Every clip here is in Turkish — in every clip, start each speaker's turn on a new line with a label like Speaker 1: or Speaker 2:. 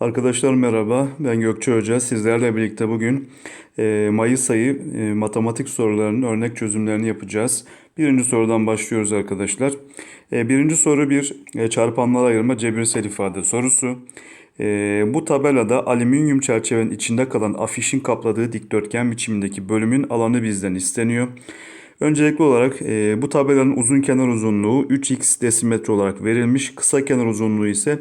Speaker 1: Arkadaşlar merhaba, ben Gökçe Hoca. Sizlerle birlikte bugün e, Mayıs ayı e, matematik sorularının örnek çözümlerini yapacağız. Birinci sorudan başlıyoruz arkadaşlar. E, birinci soru bir çarpanlara ayırma cebirsel ifade sorusu. Bu tabelada alüminyum çerçevenin içinde kalan afişin kapladığı dikdörtgen biçimindeki bölümün alanı bizden isteniyor. Öncelikli olarak e, bu tabelanın uzun kenar uzunluğu 3x desimetre olarak verilmiş. Kısa kenar uzunluğu ise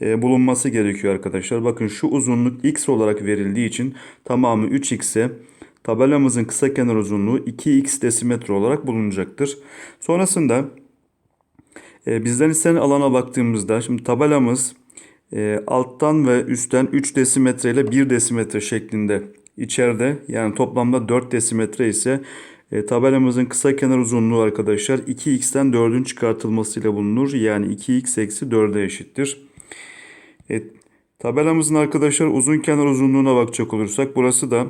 Speaker 1: bulunması gerekiyor arkadaşlar. Bakın şu uzunluk x olarak verildiği için tamamı 3x'e tabelamızın kısa kenar uzunluğu 2x desimetre olarak bulunacaktır. Sonrasında e, bizden istenen alana baktığımızda şimdi tabelamız e, alttan ve üstten 3 desimetre ile 1 desimetre şeklinde içeride yani toplamda 4 desimetre ise e, tabelamızın kısa kenar uzunluğu arkadaşlar 2x'ten 4'ün çıkartılmasıyla bulunur. Yani 2x eksi 4'e eşittir. E, tabelamızın arkadaşlar uzun kenar uzunluğuna bakacak olursak burası da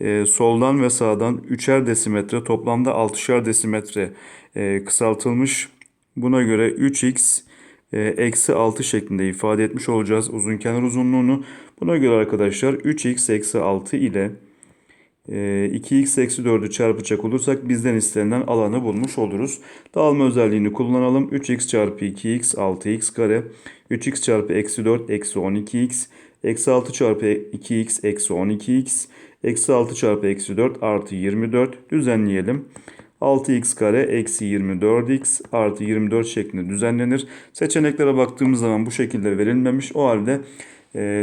Speaker 1: e, soldan ve sağdan 3'er desimetre toplamda 6'şer desimetre e, kısaltılmış. Buna göre 3x e, eksi 6 şeklinde ifade etmiş olacağız uzun kenar uzunluğunu. Buna göre arkadaşlar 3x eksi 6 ile 2x eksi 4'ü çarpacak olursak bizden istenilen alanı bulmuş oluruz. Dağılma özelliğini kullanalım. 3x çarpı 2x 6x kare. 3x çarpı eksi 4 eksi 12x. Eksi 6 çarpı 2x eksi 12x. Eksi 6 çarpı eksi 4 artı 24. Düzenleyelim. 6x kare eksi 24x artı 24 şeklinde düzenlenir. Seçeneklere baktığımız zaman bu şekilde verilmemiş. O halde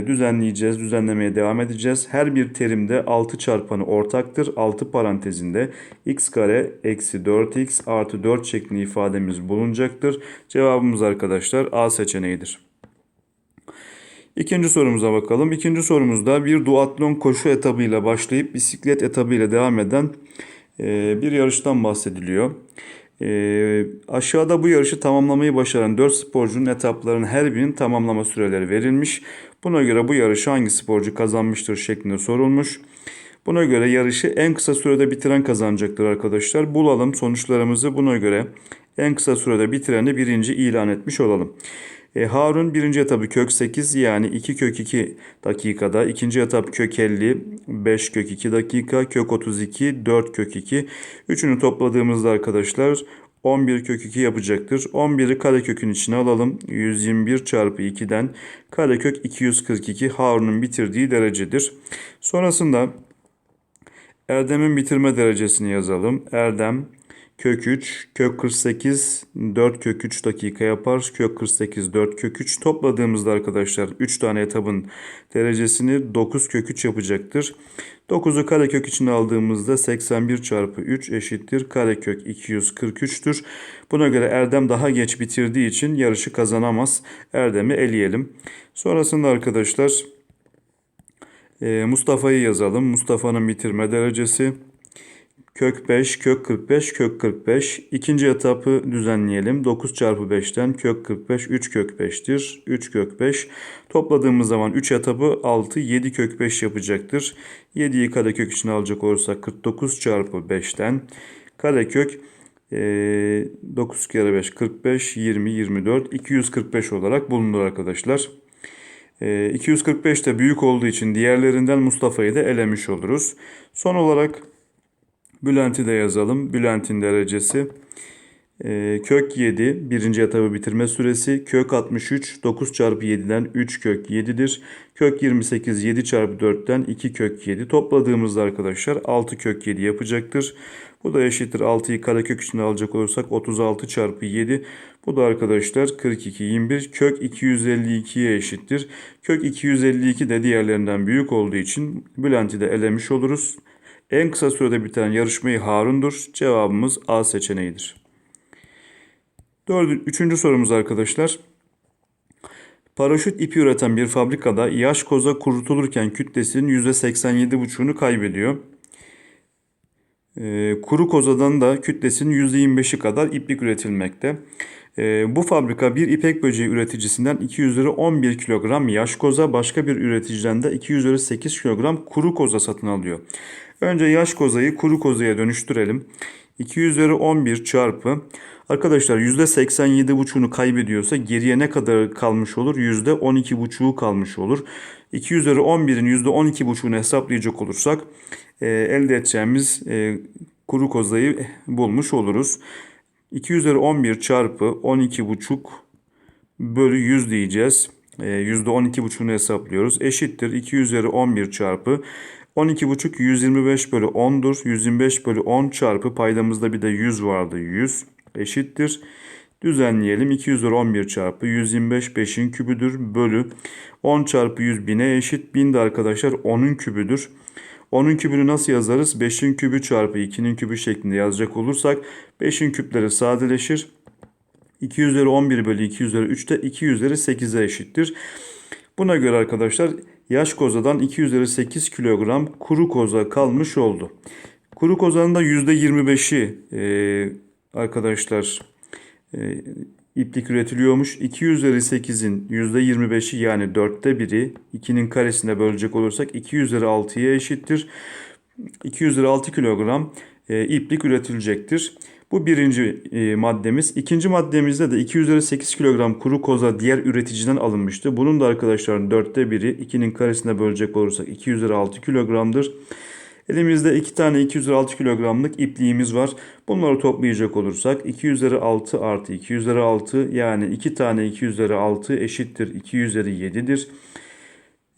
Speaker 1: düzenleyeceğiz, düzenlemeye devam edeceğiz. Her bir terimde 6 çarpanı ortaktır. 6 parantezinde x kare eksi 4x artı 4 şeklinde ifademiz bulunacaktır. Cevabımız arkadaşlar A seçeneğidir. İkinci sorumuza bakalım. İkinci sorumuzda bir duatlon koşu etabıyla başlayıp bisiklet etabıyla devam eden e, bir yarıştan bahsediliyor. E, aşağıda bu yarışı tamamlamayı başaran 4 sporcunun etaplarının her birinin tamamlama süreleri verilmiş. Buna göre bu yarışı hangi sporcu kazanmıştır şeklinde sorulmuş. Buna göre yarışı en kısa sürede bitiren kazanacaktır arkadaşlar. Bulalım sonuçlarımızı buna göre en kısa sürede bitireni birinci ilan etmiş olalım. E, Harun birinci etabı kök 8 yani 2 kök 2 dakikada. ikinci etap kök 50 5 kök 2 dakika. Kök 32 4 kök 2. Üçünü topladığımızda arkadaşlar 11 kök 2 yapacaktır. 11'i karekökün içine alalım. 121 çarpı 2'den karekök 242 Harun'un bitirdiği derecedir. Sonrasında Erdem'in bitirme derecesini yazalım. Erdem kök 3, kök 48, 4 kök 3 dakika yapar. Kök 48, 4 kök 3 topladığımızda arkadaşlar 3 tane etabın derecesini 9 kök 3 yapacaktır. 9'u karekök içine aldığımızda 81 çarpı 3 eşittir. Karekök 243'tür. Buna göre Erdem daha geç bitirdiği için yarışı kazanamaz. Erdem'i eleyelim. Sonrasında arkadaşlar Mustafa'yı yazalım. Mustafa'nın bitirme derecesi kök 5, kök 45, kök 45. İkinci etapı düzenleyelim. 9 çarpı 5'ten kök 45, 3 kök 5'tir. 3 kök 5. Topladığımız zaman 3 etabı 6, 7 kök 5 yapacaktır. 7'yi karekök içine alacak olursak 49 çarpı 5'ten karekök e, 9 kere 5 45, 20, 24, 245 olarak bulunur arkadaşlar. 245 de büyük olduğu için diğerlerinden Mustafa'yı da elemiş oluruz. Son olarak Bülent'i de yazalım. Bülent'in derecesi e, kök 7 birinci etabı bitirme süresi kök 63 9 çarpı 7'den 3 kök 7'dir. Kök 28 7 çarpı 4'ten 2 kök 7 topladığımızda arkadaşlar 6 kök 7 yapacaktır. Bu da eşittir 6'yı karekök içine alacak olursak 36 çarpı 7. Bu da arkadaşlar 42 21 kök 252'ye eşittir. Kök 252 de diğerlerinden büyük olduğu için Bülent'i de elemiş oluruz. En kısa sürede biten yarışmayı Harun'dur. Cevabımız A seçeneğidir. Dördü, üçüncü sorumuz arkadaşlar. Paraşüt ipi üreten bir fabrikada yaş koza kurutulurken kütlesinin %87,5'unu kaybediyor. E, kuru kozadan da kütlesinin %25'i kadar iplik üretilmekte. E, bu fabrika bir ipek böceği üreticisinden 200 lira 11 kilogram yaş koza, başka bir üreticiden de 200 lira 8 kilogram kuru koza satın alıyor. Önce yaş kozayı kuru kozaya dönüştürelim. 2 üzeri 11 çarpı arkadaşlar %87,5'unu kaybediyorsa geriye ne kadar kalmış olur? %12,5'u kalmış olur. 2 üzeri 11'in %12,5'unu hesaplayacak olursak e, elde edeceğimiz e, kuru kozayı bulmuş oluruz. 2 üzeri 11 çarpı 12,5 bölü 100 diyeceğiz. E, %12,5'unu hesaplıyoruz. Eşittir 2 üzeri 11 çarpı 12,5 125 bölü 10'dur. 125 bölü 10 çarpı paydamızda bir de 100 vardı. 100 eşittir. Düzenleyelim. 2 üzeri 11 çarpı 125 5'in kübüdür. Bölü 10 çarpı 100 bine eşit. 1000 de arkadaşlar 10'un kübüdür. 10'un kübünü nasıl yazarız? 5'in kübü çarpı 2'nin kübü şeklinde yazacak olursak 5'in küpleri sadeleşir. 2 üzeri 11 bölü 2 üzeri 3 de 2 üzeri 8'e eşittir. Buna göre arkadaşlar yaş kozadan 2 üzeri 8 kilogram kuru koza kalmış oldu. Kuru kozanın da %25'i e, arkadaşlar e, iplik üretiliyormuş. 2 üzeri 8'in %25'i yani 4'te 1'i 2'nin karesine bölecek olursak 2 üzeri 6'ya eşittir. 2 üzeri 6 kilogram e, iplik üretilecektir. Bu birinci e, maddemiz. İkinci maddemizde de 2 üzeri 8 kilogram kuru koza diğer üreticiden alınmıştı. Bunun da arkadaşlar 4'te biri 2'nin karesine bölecek olursak 2 üzeri 6 kilogramdır. Elimizde 2 tane 2 üzeri 6 kilogramlık ipliğimiz var. Bunları toplayacak olursak 2 üzeri 6 artı 2 üzeri 6 yani 2 tane 2 üzeri 6 eşittir 2 üzeri 7'dir.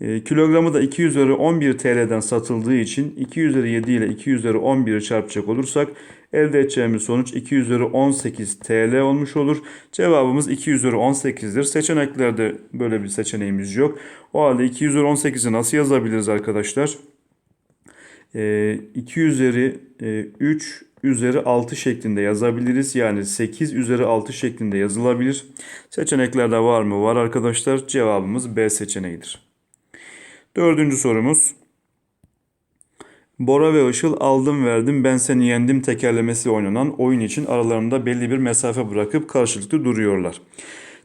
Speaker 1: E, kilogramı da 2 üzeri 11 TL'den satıldığı için 2 üzeri 7 ile 2 üzeri 11'i çarpacak olursak elde edeceğimiz sonuç 2 üzeri 18 TL olmuş olur. Cevabımız 2 üzeri 18'dir. Seçeneklerde böyle bir seçeneğimiz yok. O halde 2 üzeri 18'i nasıl yazabiliriz arkadaşlar? E, 2 üzeri e, 3 üzeri 6 şeklinde yazabiliriz. Yani 8 üzeri 6 şeklinde yazılabilir. Seçeneklerde var mı? Var arkadaşlar. Cevabımız B seçeneğidir. Dördüncü sorumuz. Bora ve Işıl aldım verdim ben seni yendim tekerlemesi oynanan oyun için aralarında belli bir mesafe bırakıp karşılıklı duruyorlar.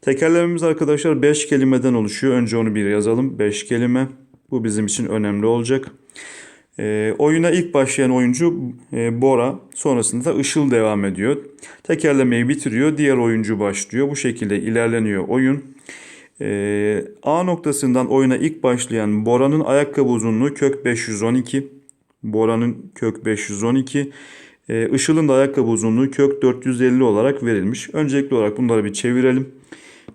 Speaker 1: Tekerlememiz arkadaşlar 5 kelimeden oluşuyor. Önce onu bir yazalım. 5 kelime. Bu bizim için önemli olacak. E, oyuna ilk başlayan oyuncu e, Bora. Sonrasında da Işıl devam ediyor. Tekerlemeyi bitiriyor. Diğer oyuncu başlıyor. Bu şekilde ilerleniyor oyun. E, A noktasından oyuna ilk başlayan Bora'nın ayakkabı uzunluğu kök 512. Bora'nın kök 512. E, Işıl'ın da ayakkabı uzunluğu kök 450 olarak verilmiş. Öncelikli olarak bunları bir çevirelim.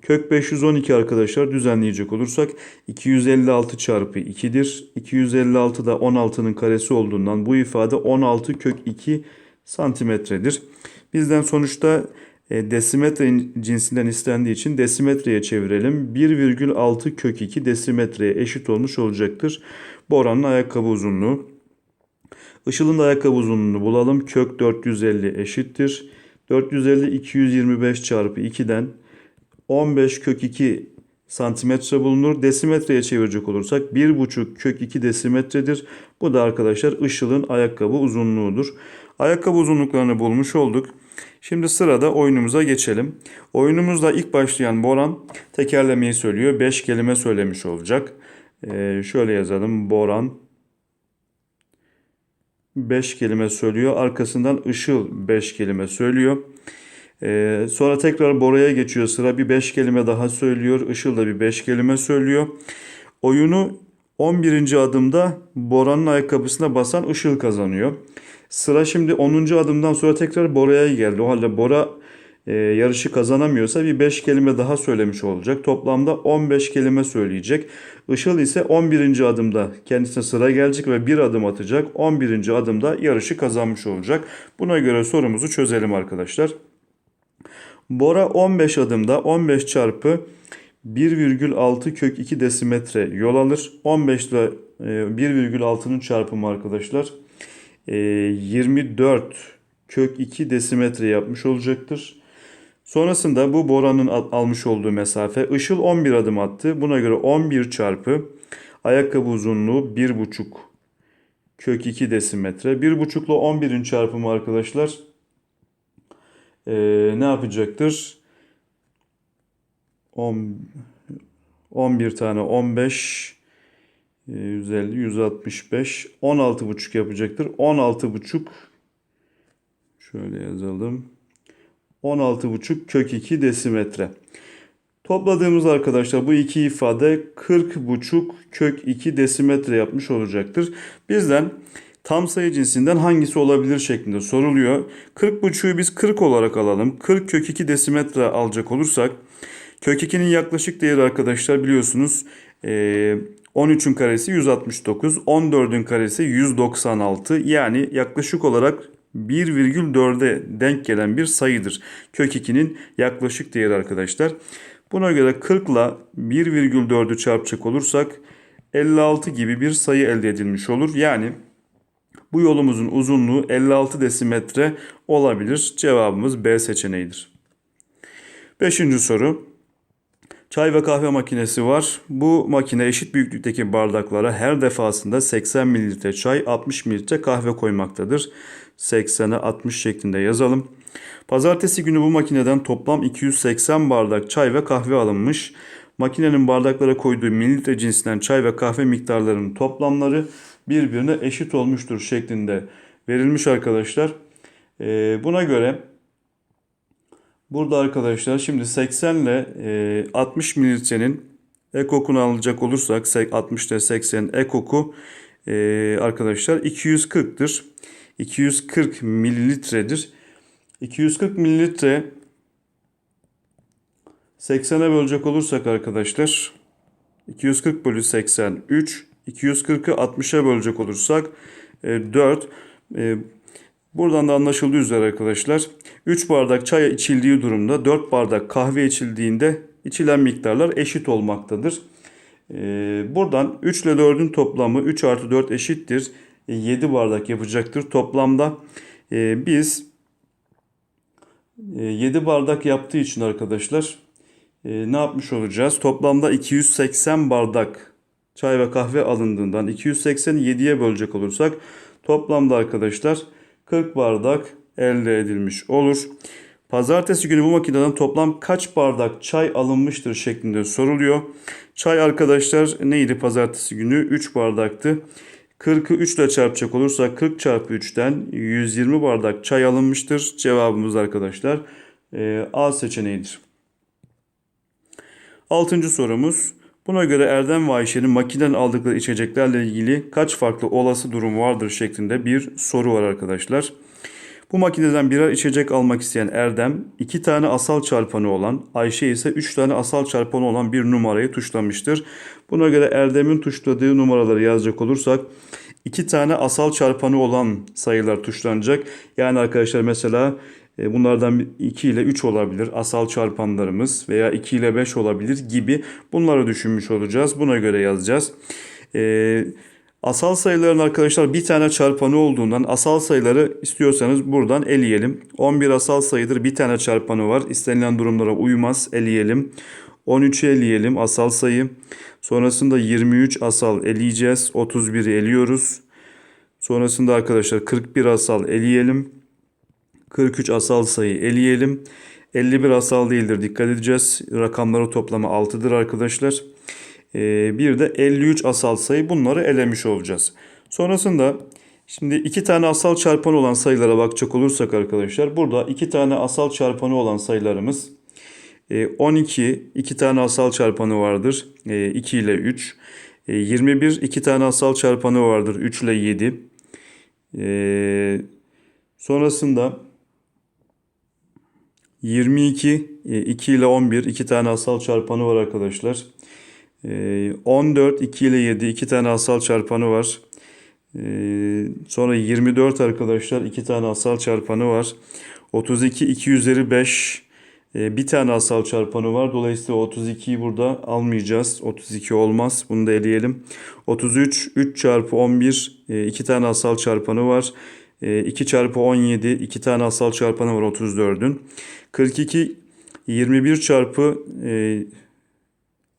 Speaker 1: Kök 512 arkadaşlar düzenleyecek olursak 256 çarpı 2'dir. 256 da 16'nın karesi olduğundan bu ifade 16 kök 2 santimetredir. Bizden sonuçta e, desimetre cinsinden istendiği için desimetreye çevirelim. 1,6 kök 2 desimetreye eşit olmuş olacaktır. Boranın ayakkabı uzunluğu. Işıl'ın da ayakkabı uzunluğunu bulalım. Kök 450 eşittir. 450 225 çarpı 2'den 15 kök 2 santimetre bulunur. Desimetreye çevirecek olursak 1,5 kök 2 desimetredir. Bu da arkadaşlar Işıl'ın ayakkabı uzunluğudur. Ayakkabı uzunluklarını bulmuş olduk. Şimdi sırada oyunumuza geçelim. Oyunumuzda ilk başlayan Boran tekerlemeyi söylüyor. 5 kelime söylemiş olacak. Ee, şöyle yazalım. Boran 5 kelime söylüyor. Arkasından Işıl 5 kelime söylüyor. Ee, sonra tekrar Bora'ya geçiyor sıra. Bir 5 kelime daha söylüyor. Işıl da bir 5 kelime söylüyor. Oyunu 11. adımda Bora'nın ayakkabısına basan Işıl kazanıyor. Sıra şimdi 10. adımdan sonra tekrar Bora'ya geldi. O halde Bora e, yarışı kazanamıyorsa bir 5 kelime daha söylemiş olacak. Toplamda 15 kelime söyleyecek. Işıl ise 11. adımda kendisine sıra gelecek ve bir adım atacak. 11. adımda yarışı kazanmış olacak. Buna göre sorumuzu çözelim arkadaşlar. Bora 15 adımda 15 çarpı 1,6 kök 2 desimetre yol alır. 15 ile 1,6'nın çarpımı arkadaşlar 24 e, kök 2 desimetre yapmış olacaktır. Sonrasında bu boranın almış olduğu mesafe ışıl 11 adım attı. Buna göre 11 çarpı ayakkabı uzunluğu 1,5 kök 2 desimetre. 1,5 ile 11'in çarpımı arkadaşlar e, ne yapacaktır? 10, 11 tane 15 150 165 16,5 yapacaktır. 16,5 Şöyle yazalım. 16,5 kök 2 desimetre. Topladığımız arkadaşlar bu iki ifade 40,5 kök 2 desimetre yapmış olacaktır. Bizden tam sayı cinsinden hangisi olabilir şeklinde soruluyor. 40,5'u biz 40 olarak alalım. 40 kök 2 desimetre alacak olursak kök 2'nin yaklaşık değeri arkadaşlar biliyorsunuz eee, 13'ün karesi 169, 14'ün karesi 196 yani yaklaşık olarak 1,4'e denk gelen bir sayıdır. Kök 2'nin yaklaşık değeri arkadaşlar. Buna göre 40 ile 1,4'ü çarpacak olursak 56 gibi bir sayı elde edilmiş olur. Yani bu yolumuzun uzunluğu 56 desimetre olabilir. Cevabımız B seçeneğidir. Beşinci soru. Çay ve kahve makinesi var. Bu makine eşit büyüklükteki bardaklara her defasında 80 mililitre çay, 60 mililitre kahve koymaktadır. 80'e 60 şeklinde yazalım. Pazartesi günü bu makineden toplam 280 bardak çay ve kahve alınmış. Makinenin bardaklara koyduğu mililitre cinsinden çay ve kahve miktarlarının toplamları birbirine eşit olmuştur şeklinde verilmiş arkadaşlar. Ee, buna göre Burada arkadaşlar şimdi 80 ile e, 60 mililitrenin ekokunu alacak olursak 60 ile 80 ekoku e, arkadaşlar 240'tır. 240 mililitredir. 240 mililitre 80'e bölecek olursak arkadaşlar 240 bölü 83 240'ı 60'a bölecek olursak e, 4 e, Buradan da anlaşıldığı üzere arkadaşlar 3 bardak çay içildiği durumda 4 bardak kahve içildiğinde içilen miktarlar eşit olmaktadır. Ee, buradan 3 ile 4'ün toplamı 3 artı 4 eşittir. 7 bardak yapacaktır. Toplamda e, biz 7 bardak yaptığı için arkadaşlar e, ne yapmış olacağız? Toplamda 280 bardak çay ve kahve alındığından 280'i 7'ye bölecek olursak toplamda arkadaşlar 40 bardak elde edilmiş olur. Pazartesi günü bu makineden toplam kaç bardak çay alınmıştır şeklinde soruluyor. Çay arkadaşlar neydi pazartesi günü? 3 bardaktı. 40'ı 3 ile çarpacak olursak 40 çarpı 3'ten 120 bardak çay alınmıştır. Cevabımız arkadaşlar e, A seçeneğidir. Altıncı sorumuz. Buna göre Erdem ve Ayşe'nin makineden aldıkları içeceklerle ilgili kaç farklı olası durum vardır şeklinde bir soru var arkadaşlar. Bu makineden birer içecek almak isteyen Erdem iki tane asal çarpanı olan Ayşe ise üç tane asal çarpanı olan bir numarayı tuşlamıştır. Buna göre Erdem'in tuşladığı numaraları yazacak olursak iki tane asal çarpanı olan sayılar tuşlanacak. Yani arkadaşlar mesela Bunlardan 2 ile 3 olabilir asal çarpanlarımız veya 2 ile 5 olabilir gibi bunları düşünmüş olacağız. Buna göre yazacağız. Ee, asal sayıların arkadaşlar bir tane çarpanı olduğundan asal sayıları istiyorsanız buradan eleyelim. 11 asal sayıdır bir tane çarpanı var. İstenilen durumlara uymaz eleyelim. 13'ü eleyelim asal sayı. Sonrasında 23 asal eleyeceğiz. 31'i eliyoruz. Sonrasında arkadaşlar 41 asal eleyelim. 43 asal sayı eleyelim. 51 asal değildir dikkat edeceğiz. Rakamları toplamı 6'dır arkadaşlar. Ee, bir de 53 asal sayı bunları elemiş olacağız. Sonrasında şimdi iki tane asal çarpanı olan sayılara bakacak olursak arkadaşlar. Burada iki tane asal çarpanı olan sayılarımız 12 e, iki tane asal çarpanı vardır. 2 e, ile 3. 21 e, iki tane asal çarpanı vardır. 3 ile 7. Sonrasında 22, 2 ile 11 iki tane asal çarpanı var arkadaşlar. 14, 2 ile 7 iki tane asal çarpanı var. Sonra 24 arkadaşlar iki tane asal çarpanı var. 32, 2 üzeri 5 bir tane asal çarpanı var. Dolayısıyla 32'yi burada almayacağız. 32 olmaz. Bunu da eleyelim. 33, 3 çarpı 11 iki tane asal çarpanı var. 2 çarpı 17 2 tane asal çarpanı var 34'ün. 42 21 çarpı e,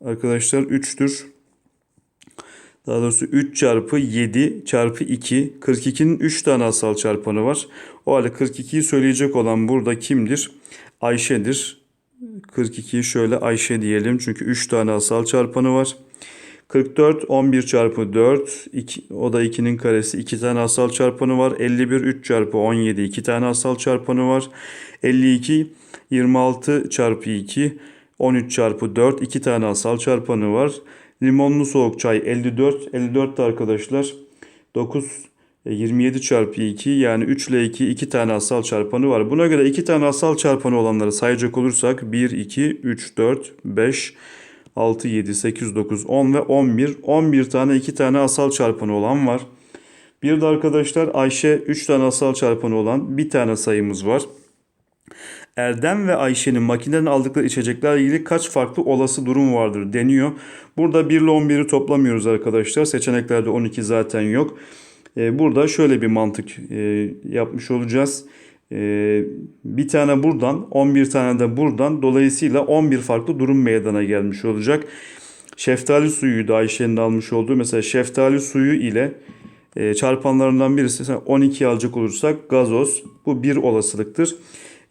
Speaker 1: arkadaşlar 3'tür. Daha doğrusu 3 çarpı 7 çarpı 2. 42'nin 3 tane asal çarpanı var. O halde 42'yi söyleyecek olan burada kimdir? Ayşe'dir. 42'yi şöyle Ayşe diyelim. Çünkü 3 tane asal çarpanı var. 44 11 çarpı 4 2, o da 2'nin karesi 2 tane asal çarpanı var. 51 3 çarpı 17 2 tane asal çarpanı var. 52 26 çarpı 2 13 çarpı 4 2 tane asal çarpanı var. Limonlu soğuk çay 54 54 de arkadaşlar 9 e, 27 çarpı 2 yani 3 ile 2 2 tane asal çarpanı var. Buna göre 2 tane asal çarpanı olanları sayacak olursak 1, 2, 3, 4, 5, 6, 7, 8, 9, 10 ve 11. 11 tane 2 tane asal çarpanı olan var. Bir de arkadaşlar Ayşe 3 tane asal çarpanı olan bir tane sayımız var. Erdem ve Ayşe'nin makineden aldıkları içeceklerle ilgili kaç farklı olası durum vardır deniyor. Burada 1 ile 11'i toplamıyoruz arkadaşlar. Seçeneklerde 12 zaten yok. Ee, Burada şöyle bir mantık e, yapmış olacağız. Ee, Bir tane buradan 11 tane de buradan dolayısıyla 11 farklı durum meydana gelmiş olacak. Şeftali suyu da Ayşe'nin almış olduğu mesela şeftali suyu ile e, çarpanlarından birisi mesela 12 alacak olursak gazoz bu bir olasılıktır.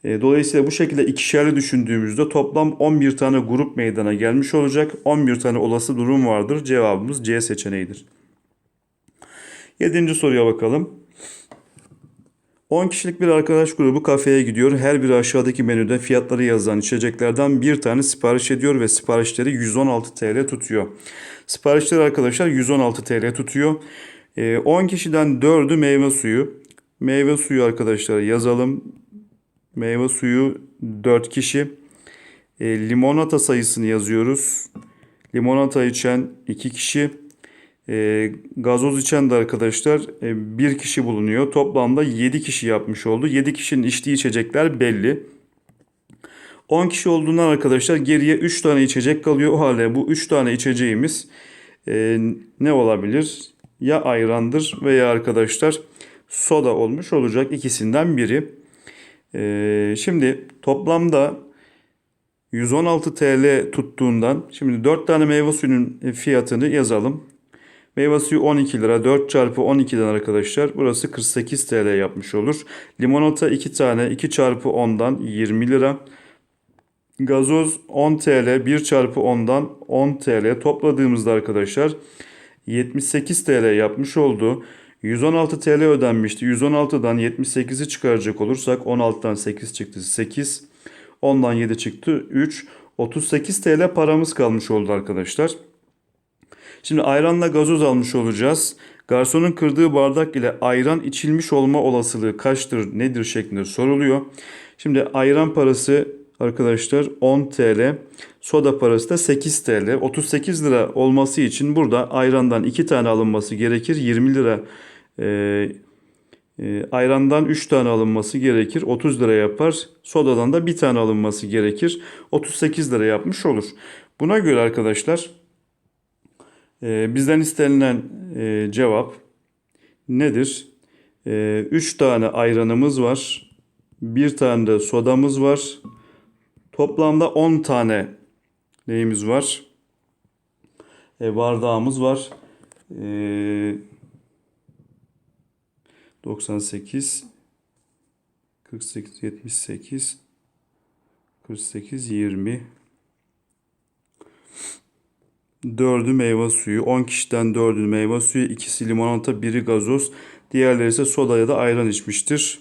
Speaker 1: E, Dolayısıyla bu şekilde ikişerli düşündüğümüzde toplam 11 tane grup meydana gelmiş olacak. 11 tane olası durum vardır. Cevabımız C seçeneğidir. Yedinci soruya bakalım. 10 kişilik bir arkadaş grubu kafeye gidiyor. Her biri aşağıdaki menüde fiyatları yazan içeceklerden bir tane sipariş ediyor ve siparişleri 116 TL tutuyor. Siparişleri arkadaşlar 116 TL tutuyor. Ee, 10 kişiden 4'ü meyve suyu. Meyve suyu arkadaşlar yazalım. Meyve suyu 4 kişi. E, limonata sayısını yazıyoruz. Limonata içen 2 kişi. E, gazoz içen de arkadaşlar e, bir kişi bulunuyor. Toplamda 7 kişi yapmış oldu. 7 kişinin içtiği içecekler belli. 10 kişi olduğundan arkadaşlar geriye 3 tane içecek kalıyor. O halde bu 3 tane içeceğimiz e, ne olabilir? Ya ayrandır veya arkadaşlar soda olmuş olacak ikisinden biri. E, şimdi toplamda 116 TL tuttuğundan şimdi 4 tane meyve suyunun fiyatını yazalım. Meyve suyu 12 lira. 4 çarpı 12'den arkadaşlar. Burası 48 TL yapmış olur. Limonata 2 tane. 2 çarpı 10'dan 20 lira. Gazoz 10 TL. 1 çarpı 10'dan 10 TL. Topladığımızda arkadaşlar 78 TL yapmış oldu. 116 TL ödenmişti. 116'dan 78'i çıkaracak olursak 16'dan 8 çıktı 8. 10'dan 7 çıktı 3. 38 TL paramız kalmış oldu arkadaşlar. Şimdi ayranla gazoz almış olacağız. Garsonun kırdığı bardak ile ayran içilmiş olma olasılığı kaçtır, nedir şeklinde soruluyor. Şimdi ayran parası arkadaşlar 10 TL, soda parası da 8 TL. 38 lira olması için burada ayrandan 2 tane alınması gerekir. 20 lira e, e, ayrandan 3 tane alınması gerekir. 30 lira yapar. Sodadan da 1 tane alınması gerekir. 38 lira yapmış olur. Buna göre arkadaşlar bizden istenilen e, cevap nedir? 3 tane ayranımız var. Bir tane de sodamız var. Toplamda 10 tane neyimiz var? E, bardağımız var. E, 98 48 78 48 20 4'ü meyve suyu, 10 kişiden 4'ü meyve suyu, ikisi limonata, biri gazoz, diğerleri ise soda ya da ayran içmiştir.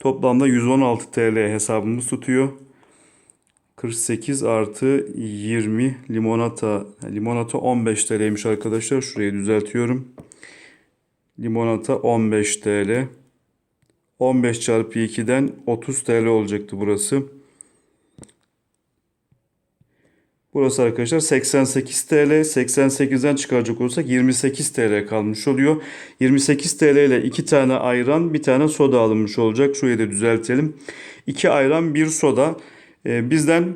Speaker 1: Toplamda 116 TL hesabımız tutuyor. 48 artı 20 limonata. Limonata 15 TL'ymiş arkadaşlar. Şurayı düzeltiyorum. Limonata 15 TL. 15 çarpı 2'den 30 TL olacaktı burası. Burası arkadaşlar 88 TL. 88'den çıkaracak olursak 28 TL kalmış oluyor. 28 TL ile 2 tane ayran, bir tane soda alınmış olacak. Şurayı da düzeltelim. 2 ayran, 1 soda. Ee, bizden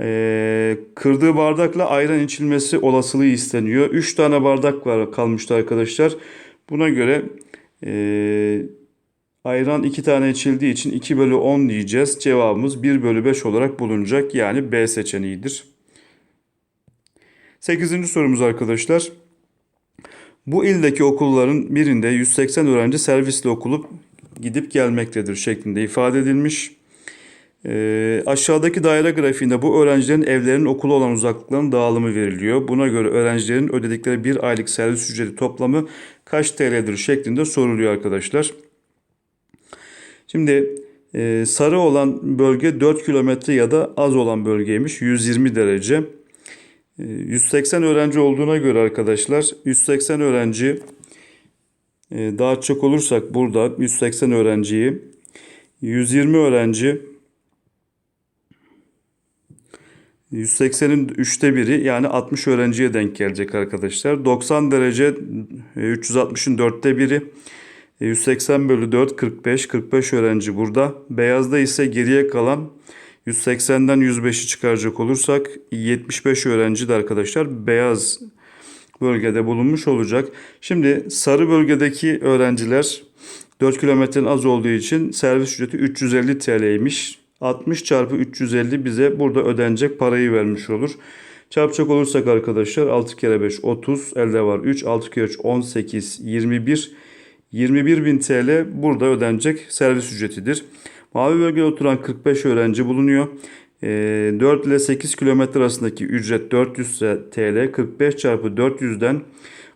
Speaker 1: e, kırdığı bardakla ayran içilmesi olasılığı isteniyor. 3 tane bardak var kalmıştı arkadaşlar. Buna göre e, ayran 2 tane içildiği için 2 bölü 10 diyeceğiz. Cevabımız 1 bölü 5 olarak bulunacak. Yani B seçeneğidir. 8. sorumuz arkadaşlar. Bu ildeki okulların birinde 180 öğrenci servisle okulup gidip gelmektedir şeklinde ifade edilmiş. Ee, aşağıdaki daire grafiğinde bu öğrencilerin evlerinin okula olan uzaklıklarının dağılımı veriliyor. Buna göre öğrencilerin ödedikleri bir aylık servis ücreti toplamı kaç TL'dir şeklinde soruluyor arkadaşlar. Şimdi e, sarı olan bölge 4 kilometre ya da az olan bölgeymiş 120 derece. E, 180 öğrenci olduğuna göre arkadaşlar 180 öğrenci e, dağıtacak olursak burada 180 öğrenciyi 120 öğrenci 180'in üçte biri yani 60 öğrenciye denk gelecek arkadaşlar. 90 derece e, 360'ın dörtte biri. E, 180 bölü 4 45. 45 öğrenci burada. Beyazda ise geriye kalan 180'den 105'i çıkaracak olursak 75 öğrenci de arkadaşlar beyaz bölgede bulunmuş olacak. Şimdi sarı bölgedeki öğrenciler 4 kilometrenin az olduğu için servis ücreti 350 TL'ymiş. 60 çarpı 350 bize burada ödenecek parayı vermiş olur. Çarpacak olursak arkadaşlar 6 kere 5 30 elde var 3 6 kere 3 18 21 21 bin TL burada ödenecek servis ücretidir. Mavi bölgede oturan 45 öğrenci bulunuyor. E, 4 ile 8 kilometre arasındaki ücret 400 TL. 45 çarpı 400'den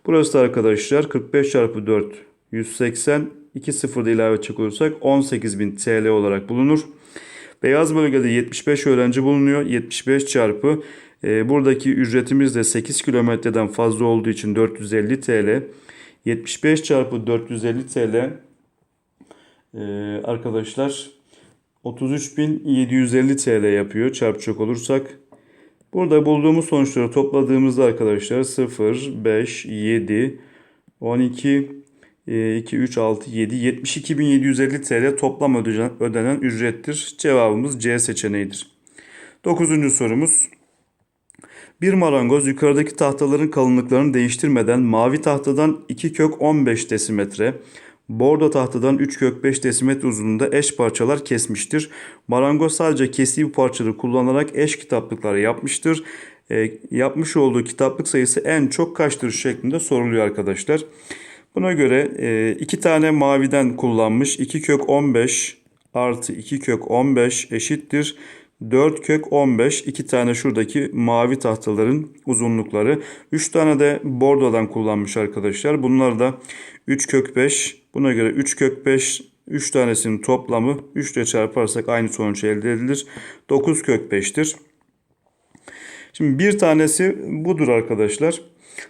Speaker 1: burası da arkadaşlar 45 çarpı 4 180 2 sıfır da ilave edecek olursak 18.000 TL olarak bulunur. Beyaz bölgede 75 öğrenci bulunuyor. 75 çarpı e, buradaki ücretimiz de 8 kilometreden fazla olduğu için 450 TL. 75 çarpı 450 TL e, arkadaşlar 33.750 TL yapıyor çarpacak olursak. Burada bulduğumuz sonuçları topladığımızda arkadaşlar 0, 5, 7, 12, 2, 3, 6, 7, 72.750 TL toplam ödenen, ödenen ücrettir. Cevabımız C seçeneğidir. Dokuzuncu sorumuz. Bir marangoz yukarıdaki tahtaların kalınlıklarını değiştirmeden mavi tahtadan 2 kök 15 desimetre, bordo tahtadan 3 kök 5 desimetre uzunluğunda eş parçalar kesmiştir. Marangoz sadece kestiği bu parçaları kullanarak eş kitaplıklar yapmıştır. E, yapmış olduğu kitaplık sayısı en çok kaçtır şeklinde soruluyor arkadaşlar. Buna göre e, iki tane maviden kullanmış. 2 kök 15 artı 2 kök 15 eşittir. 4 kök 15 iki tane şuradaki mavi tahtaların uzunlukları. 3 tane de bordodan kullanmış arkadaşlar. Bunlar da 3 kök 5. Buna göre 3 kök 5 3 tanesinin toplamı 3 ile çarparsak aynı sonuç elde edilir. 9 kök 5'tir. Şimdi bir tanesi budur arkadaşlar.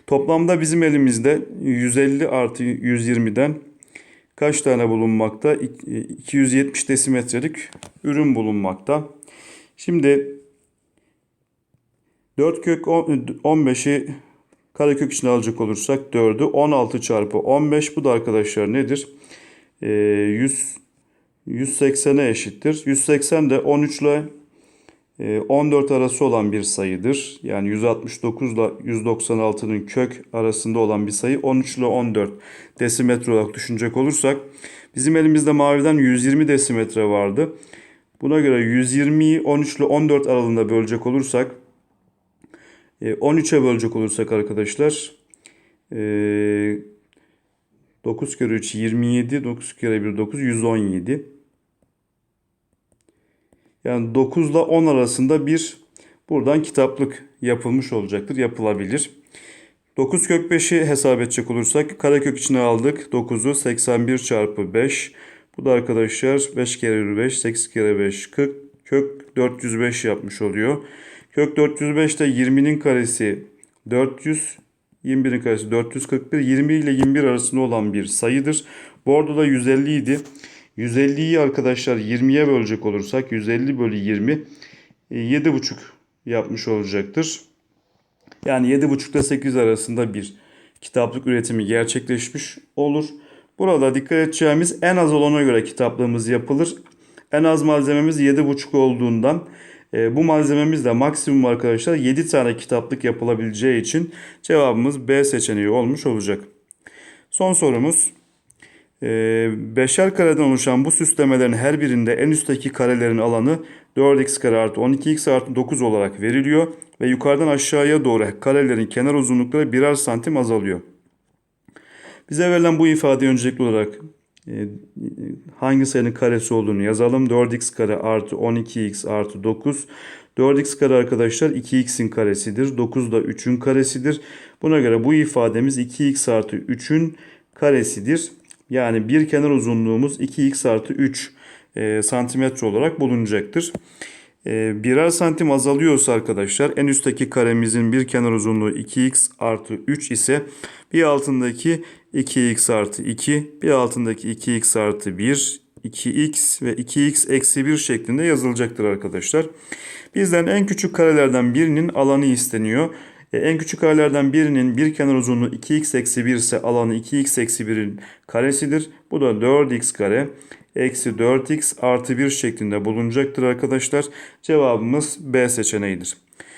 Speaker 1: Toplamda bizim elimizde 150 artı 120'den kaç tane bulunmakta? 270 desimetrelik ürün bulunmakta. Şimdi 4 kök 15'i karekök içine alacak olursak 4'ü 16 çarpı 15 bu da arkadaşlar nedir? 100 180'e eşittir. 180 de 13 ile 14 arası olan bir sayıdır. Yani 169 ile 196'nın kök arasında olan bir sayı 13 ile 14 desimetre olarak düşünecek olursak bizim elimizde maviden 120 desimetre vardı. Buna göre 120'yi 13 ile 14 aralığında bölecek olursak 13'e bölecek olursak arkadaşlar 9 kere 3 27 9 kere 1 9 117 yani 9 ile 10 arasında bir buradan kitaplık yapılmış olacaktır. Yapılabilir. 9 kök 5'i hesap edecek olursak karekök içine aldık. 9'u 81 çarpı 5. Bu da arkadaşlar 5 kere 5 8 kere 5 40 kök 405 yapmış oluyor. Kök 405 de 20'nin karesi 400 21'in karesi 441 20 ile 21 arasında olan bir sayıdır. Bu arada da 150 idi. 150'yi arkadaşlar 20'ye bölecek olursak 150 bölü 20 7,5 yapmış olacaktır. Yani 7,5 ile 8 arasında bir kitaplık üretimi gerçekleşmiş olur. Burada dikkat edeceğimiz en az olana göre kitaplığımız yapılır. En az malzememiz 7,5 olduğundan e, bu malzememiz de maksimum arkadaşlar 7 tane kitaplık yapılabileceği için cevabımız B seçeneği olmuş olacak. Son sorumuz. Ee, beşer kareden oluşan bu süslemelerin her birinde en üstteki karelerin alanı 4x kare artı 12x artı 9 olarak veriliyor ve yukarıdan aşağıya doğru karelerin kenar uzunlukları birer santim azalıyor. Bize verilen bu ifade öncelikli olarak e, hangi sayının karesi olduğunu yazalım. 4x kare artı 12x artı 9. 4x kare arkadaşlar 2x'in karesidir. 9 da 3'ün karesidir. Buna göre bu ifademiz 2x artı 3'ün karesidir. Yani bir kenar uzunluğumuz 2x artı 3 e, santimetre olarak bulunacaktır. E, birer santim azalıyorsa arkadaşlar en üstteki karemizin bir kenar uzunluğu 2x artı 3 ise bir altındaki 2x artı 2 bir altındaki 2x artı 1 2x ve 2x eksi 1 şeklinde yazılacaktır arkadaşlar. Bizden en küçük karelerden birinin alanı isteniyor. E, En küçük karelerden birinin bir kenar uzunluğu 2x eksi 1 ise alanı 2x eksi 1'in karesidir. Bu da 4x kare eksi 4x artı 1 şeklinde bulunacaktır arkadaşlar. Cevabımız B seçeneğidir.